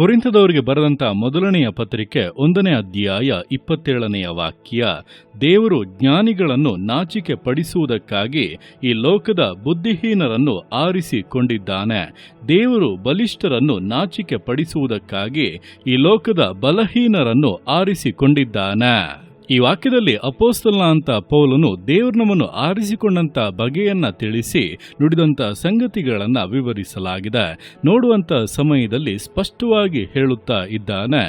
ಕೊರಿಂಥದವರಿಗೆ ಬರೆದಂತ ಮೊದಲನೆಯ ಪತ್ರಿಕೆ ಒಂದನೇ ಅಧ್ಯಾಯ ಇಪ್ಪತ್ತೇಳನೆಯ ವಾಕ್ಯ, ದೇವರು ಜ್ಞಾನಿಗಳನ್ನು ನಾಚಿಕೆ ಪಡಿಸುವುದಕ್ಕಾಗಿ ಈ ಲೋಕದ ಬುದ್ಧಿಹೀನರನ್ನು ಆರಿಸಿಕೊಂಡಿದ್ದಾನೆ. ದೇವರು ಬಲಿಷ್ಠರನ್ನು ನಾಚಿಕೆ ಪಡಿಸುವುದಕ್ಕಾಗಿ ಈ ಲೋಕದ ಬಲಹೀನರನ್ನು ಆರಿಸಿಕೊಂಡಿದ್ದಾನೆ. ಈ ವಾಕ್ಯದಲ್ಲಿ ಅಪೋಸ್ತಲ ಅಂತ ಪೌಲನು ದೇವರು ನಮ್ಮನ್ನು ಆರಿಸಿಕೊಂಡಂತ ಬಗೆಯನ್ನ ತಿಳಿಸಿ ನುಡಿದಂತ ಸಂಗತಿಗಳನ್ನ ವಿವರಿಸಲಾಗಿದೆ. ನೋಡುವಂತ ಸಮಯದಲ್ಲಿ ಸ್ಪಷ್ಟವಾಗಿ ಹೇಳುತ್ತಾ ಇದ್ದಾನೆ,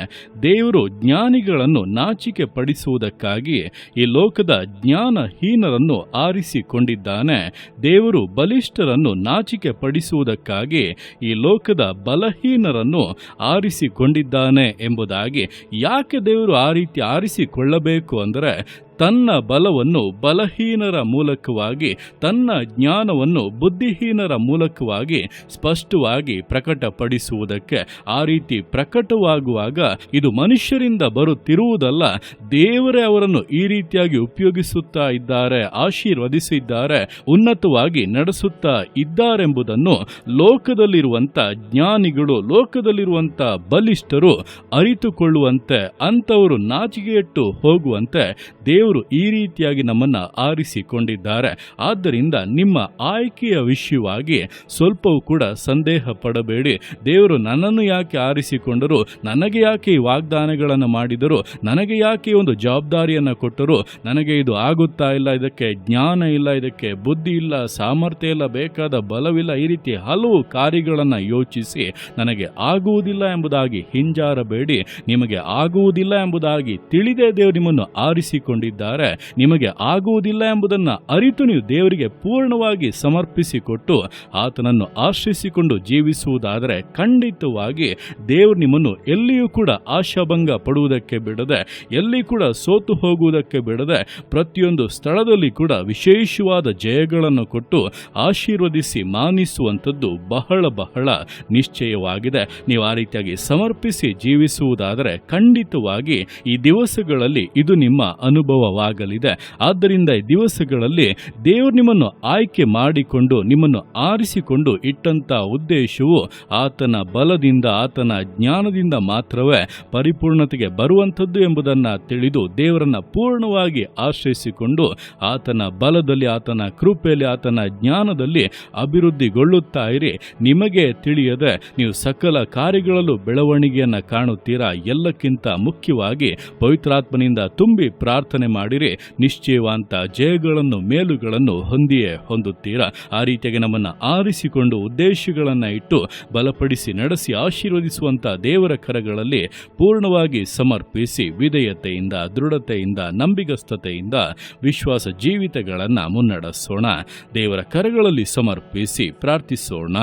ದೇವರು ಜ್ಞಾನಿಗಳನ್ನು ನಾಚಿಕೆ ಪಡಿಸುವುದಕ್ಕಾಗಿ ಈ ಲೋಕದ ಜ್ಞಾನಹೀನರನ್ನು ಆರಿಸಿಕೊಂಡಿದ್ದಾನೆ, ದೇವರು ಬಲಿಷ್ಠರನ್ನು ನಾಚಿಕೆ ಪಡಿಸುವುದಕ್ಕಾಗಿ ಈ ಲೋಕದ ಬಲಹೀನರನ್ನು ಆರಿಸಿಕೊಂಡಿದ್ದಾನೆ ಎಂಬುದಾಗಿ ಯಾಕೆ ದೇವರು ಆ ರೀತಿ ಆರಿಸಿಕೊಳ್ಳಬೇಕು? ಅಂದರೆ ತನ್ನ ಬಲವನ್ನು ಬಲಹೀನರ ಮೂಲಕವಾಗಿ, ತನ್ನ ಜ್ಞಾನವನ್ನು ಬುದ್ಧಿಹೀನರ ಮೂಲಕವಾಗಿ ಸ್ಪಷ್ಟವಾಗಿ ಪ್ರಕಟಪಡಿಸುವುದಕ್ಕೆ, ಆ ರೀತಿ ಪ್ರಕಟವಾಗುವಾಗ ಇದು ಮನುಷ್ಯರಿಂದ ಬರುತ್ತಿರುವುದಲ್ಲ, ದೇವರೇ ಅವರನ್ನು ಈ ರೀತಿಯಾಗಿ ಉಪಯೋಗಿಸುತ್ತಾ ಇದ್ದಾರೆ, ಆಶೀರ್ವದಿಸಿದ್ದಾರೆ, ಉನ್ನತವಾಗಿ ನಡೆಸುತ್ತಾ ಇದ್ದಾರೆಂಬುದನ್ನು ಲೋಕದಲ್ಲಿರುವಂತ ಜ್ಞಾನಿಗಳು ಲೋಕದಲ್ಲಿರುವಂತ ಬಲಿಷ್ಠರು ಅರಿತುಕೊಳ್ಳುವಂತೆ, ಅಂಥವರು ನಾಚಿಗೆಯಟ್ಟು ಹೋಗುವಂತೆ ದೇವರು ಈ ರೀತಿಯಾಗಿ ನಮ್ಮನ್ನ ಆರಿಸಿಕೊಂಡಿದ್ದಾರೆ. ಆದ್ದರಿಂದ ನಿಮ್ಮ ಆಯ್ಕೆಯ ವಿಷಯವಾಗಿ ಸ್ವಲ್ಪವೂ ಕೂಡ ಸಂದೇಹ ಪಡಬೇಡಿ. ದೇವರು ನನ್ನನ್ನು ಯಾಕೆ ಆರಿಸಿಕೊಂಡರು? ನನಗೆ ಯಾಕೆ ಈ ವಾಗ್ದಾನಗಳನ್ನು ಮಾಡಿದರು? ನನಗೆ ಯಾಕೆ ಒಂದು ಜವಾಬ್ದಾರಿಯನ್ನು ಕೊಟ್ಟರು? ನನಗೆ ಇದು ಆಗುತ್ತಾ ಇಲ್ಲ, ಇದಕ್ಕೆ ಜ್ಞಾನ ಇಲ್ಲ, ಇದಕ್ಕೆ ಬುದ್ಧಿ ಇಲ್ಲ, ಸಾಮರ್ಥ್ಯ ಇಲ್ಲ, ಬೇಕಾದ ಬಲವಿಲ್ಲ, ಈ ರೀತಿ ಹಲವು ಕಾರ್ಯಗಳನ್ನು ಯೋಚಿಸಿ ನನಗೆ ಆಗುವುದಿಲ್ಲ ಎಂಬುದಾಗಿ ಹಿಂಜಾರಬೇಡಿ. ನಿಮಗೆ ಆಗುವುದಿಲ್ಲ ಎಂಬುದಾಗಿ ತಿಳಿದೇ ದೇವರು ನಿಮ್ಮನ್ನು ಆರಿಸಿಕೊಂಡಿದ್ದಾರೆ. ನಿಮಗೆ ಆಗುವುದಿಲ್ಲ ಎಂಬುದನ್ನು ಅರಿತು ನೀವು ದೇವರಿಗೆ ಪೂರ್ಣವಾಗಿ ಸಮರ್ಪಿಸಿಕೊಟ್ಟು ಆತನನ್ನು ಆಶ್ರಯಿಸಿಕೊಂಡು ಜೀವಿಸುವುದಾದರೆ ಖಂಡಿತವಾಗಿ ದೇವರು ನಿಮ್ಮನ್ನು ಎಲ್ಲಿಯೂ ಕೂಡ ಆಶಾಭಂಗ ಪಡುವುದಕ್ಕೆ ಬಿಡದೆ, ಎಲ್ಲಿ ಕೂಡ ಸೋತು ಹೋಗುವುದಕ್ಕೆ ಬಿಡದೆ, ಪ್ರತಿಯೊಂದು ಸ್ಥಳದಲ್ಲಿ ಕೂಡ ವಿಶೇಷವಾದ ಜಯಗಳನ್ನು ಕೊಟ್ಟು ಆಶೀರ್ವದಿಸಿ ಮಾನಿಸುವಂಥದ್ದು ಬಹಳ ಬಹಳ ನಿಶ್ಚಯವಾಗಿದೆ. ನೀವು ಆ ರೀತಿಯಾಗಿ ಸಮರ್ಪಿಸಿ ಜೀವಿಸುವುದಾದರೆ ಖಂಡಿತವಾಗಿ ಈ ದಿವಸಗಳಲ್ಲಿ ಇದು ನಿಮ್ಮ ಅನುಭವವಾಗಲಿದೆ. ಆದ್ದರಿಂದ ಈ ದಿವಸಗಳಲ್ಲಿ ದೇವರು ನಿಮ್ಮನ್ನು ಆಯ್ಕೆ ಮಾಡಿಕೊಂಡು ನಿಮ್ಮನ್ನು ಆರಿಸಿಕೊಂಡು ಇಟ್ಟಂತ ಉದ್ದೇಶವು ಆತನ ಬಲದಿಂದ, ಆತನ ಜ್ಞಾನದಿಂದ ಮಾತ್ರವೇ ಪರಿಪೂರ್ಣತೆಗೆ ಬರುವಂಥದ್ದು ಎಂಬುದನ್ನು ತಿಳಿದು ದೇವರನ್ನ ಪೂರ್ಣವಾಗಿ ಆಶ್ರಯಿಸಿಕೊಂಡು ಆತನ ಬಲದಲ್ಲಿ, ಆತನ ಕೃಪೆಯಲ್ಲಿ, ಆತನ ಜ್ಞಾನದಲ್ಲಿ ಅಭಿವೃದ್ಧಿಗೊಳ್ಳುತ್ತಾ ಇರಿ. ನಿಮಗೆ ತಿಳಿಯದೆ ನೀವು ಸಕಲ ಕಾರ್ಯಗಳಲ್ಲೂ ಬೆಳವಣಿಗೆಯನ್ನು ಕಾಣುತ್ತೀರಾ? ಎಲ್ಲಕ್ಕಿಂತ ಮುಖ್ಯವಾಗಿ ಪವಿತ್ರಾತ್ಮನಿಂದ ತುಂಬಿ ಪ್ರಾರ್ಥನೆ ಮಾಡಿರಿ ನಿಶ್ಚಯವಾಂತ ಜಯಗಳನ್ನು, ಮೇಲುಗಳನ್ನು ಹೊಂದಿಯೇ ಹೊಂದುತ್ತೀರಾ? ಆ ರೀತಿಯಾಗಿ ನಮ್ಮನ್ನು ಆರಿಸಿಕೊಂಡು ಉದ್ದೇಶಗಳನ್ನು ಇಟ್ಟು ಬಲಪಡಿಸಿ ನಡೆಸಿ ಆಶೀರ್ವದಿಸುವಂಥ ದೇವರ ಕರಗಳಲ್ಲಿ ಪೂರ್ಣವಾಗಿ ಸಮರ್ಪಿಸಿ ವಿಧೇಯತೆಯಿಂದ, ದೃಢತೆಯಿಂದ, ನಂಬಿಗಸ್ತತೆಯಿಂದ ವಿಶ್ವಾಸ ಜೀವಿತಗಳನ್ನು ಮುನ್ನಡೆಸೋಣ. ದೇವರ ಕರಗಳಲ್ಲಿ ಸಮರ್ಪಿಸಿ ಪ್ರಾರ್ಥಿಸೋಣ.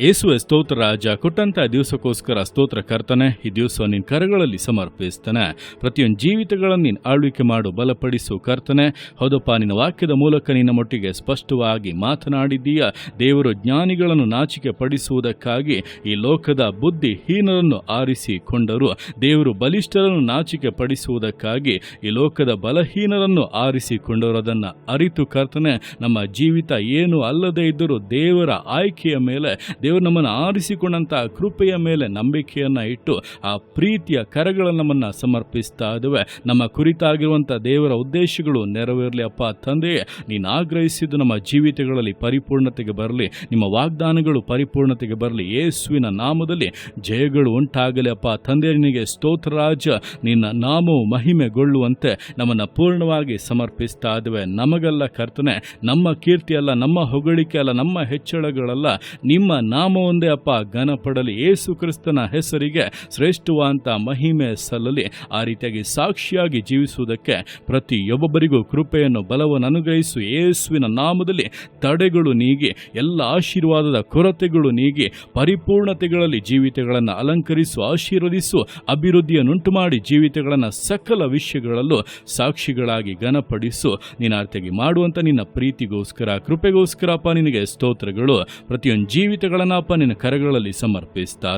ಯೇಸುವೆ ಸ್ತೋತ್ರ ರಾಜ ಕೊಟ್ಟಂತ ದಿವಸಕ್ಕೋಸ್ಕರ ಸ್ತೋತ್ರ ಕರ್ತನೆ, ಈ ದಿವಸ ನಿನ್ನ ಕರಗಳಲ್ಲಿ ಸಮರ್ಪಿಸ್ತಾನೆ. ಪ್ರತಿಯೊಂದು ಜೀವಿತಗಳನ್ನು ನೀನು ಆಳ್ವಿಕೆ ಮಾಡು, ಬಲಪಡಿಸು ಕರ್ತನೆ. ಹೌದಪ್ಪ, ನಿನ್ನ ವಾಕ್ಯದ ಮೂಲಕ ನಿನ್ನ ಮಟ್ಟಿಗೆ ಸ್ಪಷ್ಟವಾಗಿ ಮಾತನಾಡಿದ್ದೀಯ? ದೇವರು ಜ್ಞಾನಿಗಳನ್ನು ನಾಚಿಕೆ ಪಡಿಸುವುದಕ್ಕಾಗಿ ಈ ಲೋಕದ ಬುದ್ಧಿ ಹೀನರನ್ನು ಆರಿಸಿಕೊಂಡರು. ದೇವರು ಬಲಿಷ್ಠರನ್ನು ನಾಚಿಕೆ ಪಡಿಸುವುದಕ್ಕಾಗಿ ಈ ಲೋಕದ ಬಲಹೀನರನ್ನು ಆರಿಸಿಕೊಂಡರು. ಅದನ್ನು ಅರಿತು ಕರ್ತನೆ, ನಮ್ಮ ಜೀವಿತ ಏನು ಅಲ್ಲದೆ ಇದ್ದರೂ ದೇವರ ಆಯ್ಕೆಯ ಮೇಲೆ ದೇವರು ನಮ್ಮನ್ನು ಆರಿಸಿಕೊಂಡಂಥ ಕೃಪೆಯ ಮೇಲೆ ನಂಬಿಕೆಯನ್ನು ಇಟ್ಟು ಆ ಪ್ರೀತಿಯ ಕರಗಳನ್ನು ನಮ್ಮನ್ನು ಸಮರ್ಪಿಸ್ತಾ ಇದ್ದೇವೆ. ನಮ್ಮ ಕುರಿತಾಗಿರುವಂಥ ದೇವರ ಉದ್ದೇಶಗಳು ನೆರವೇರಲಿ ಅಪ್ಪ ತಂದೆಯೇ ನೀನು ಆಗ್ರಹಿಸಿದ್ದು ನಮ್ಮ ಜೀವಿತಗಳಲ್ಲಿ ಪರಿಪೂರ್ಣತೆಗೆ ಬರಲಿ. ನಿಮ್ಮ ವಾಗ್ದಾನಗಳು ಪರಿಪೂರ್ಣತೆಗೆ ಬರಲಿ. ಯೇಸುವಿನ ನಾಮದಲ್ಲಿ ಜಯಗಳು ಉಂಟಾಗಲಿ ಅಪ್ಪ ತಂದೆ. ನಿನಗೆ ಸ್ತೋತ್ರರಾಜ ನಿನ್ನ ನಾಮವು ಮಹಿಮೆಗೊಳ್ಳುವಂತೆ ನಮ್ಮನ್ನು ಪೂರ್ಣವಾಗಿ ಸಮರ್ಪಿಸ್ತಾ ಇದ್ದೇವೆ. ನಮಗಲ್ಲ ಕರ್ತನೆ. ನಮ್ಮ ಕೀರ್ತಿಯಲ್ಲ, ನಮ್ಮ ಹೊಗಳಿಕೆ ಅಲ್ಲ, ನಮ್ಮ ಹೆಚ್ಚಳಗಳಲ್ಲ. ನಿಮ್ಮ ನಾಮ ಒಂದೇ ಅಪ್ಪ ಘನಪಡಲಿ ಏಸು ಕ್ರಿಸ್ತನ ಹೆಸರಿಗೆ ಶ್ರೇಷ್ಠವಾದಂಥ ಮಹಿಮೆ ಸಲ್ಲಲಿ. ಆ ರೀತಿಯಾಗಿ ಸಾಕ್ಷಿಯಾಗಿ ಜೀವಿಸುವುದಕ್ಕೆ ಪ್ರತಿಯೊಬ್ಬೊಬ್ಬರಿಗೂ ಕೃಪೆಯನ್ನು, ಬಲವನ್ನು ಅನುಗ್ರಹಿಸು. ಯೇಸುವಿನ ನಾಮದಲ್ಲಿ ತಡೆಗಳು ನೀಗಿ, ಎಲ್ಲ ಆಶೀರ್ವಾದದ ಕೊರತೆಗಳು ನೀಗಿ, ಪರಿಪೂರ್ಣತೆಗಳಲ್ಲಿ ಜೀವಿತಗಳನ್ನು ಅಲಂಕರಿಸು, ಆಶೀರ್ವದಿಸು ಅಭಿವೃದ್ಧಿಯನ್ನುಂಟು ಮಾಡಿ ಜೀವಿತಗಳನ್ನು ಸಕಲ ವಿಷಯಗಳಲ್ಲೂ ಸಾಕ್ಷಿಗಳಾಗಿ ಘನಪಡಿಸು. ಅರ್ಥಗೆ ಮಾಡುವಂಥ ನಿನ್ನ ಪ್ರೀತಿಗೋಸ್ಕರ ಕೃಪೆಗೋಸ್ಕರ ಅಪ್ಪ ನಿನಗೆ ಸ್ತೋತ್ರಗಳು. ಪ್ರತಿಯೊಂದು ಜೀವಿತಗಳನ್ನು ಅಪ್ಪ ನಿನ್ನ ಕರಗಳಲ್ಲಿ ಸಮರ್ಪಿಸ್ತಾ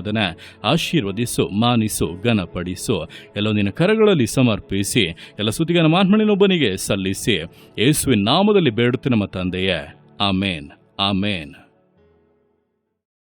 ಆಶೀರ್ವದಿಸು, ಮಾನಿಸು, ಘನಪಡಿಸು. ಎಲ್ಲೋ ನಿನ್ನ ಕರಗಳಲ್ಲಿ ಸಮರ್ಪಿಸಿ, ಎಲ್ಲ ಸುದ್ದಿಗನ ಮಾನ್ಮಣಿನೊಬ್ಬನಿಗೆ ಸಲ್ಲಿಸಿ. ಯೇಸುವಿನ ನಾಮದಲ್ಲಿ ಬೇಡುತ್ತೆ ನಮ್ಮ ತಂದೆಯೇ. ಆಮೇನ್. ಆಮೇನ್.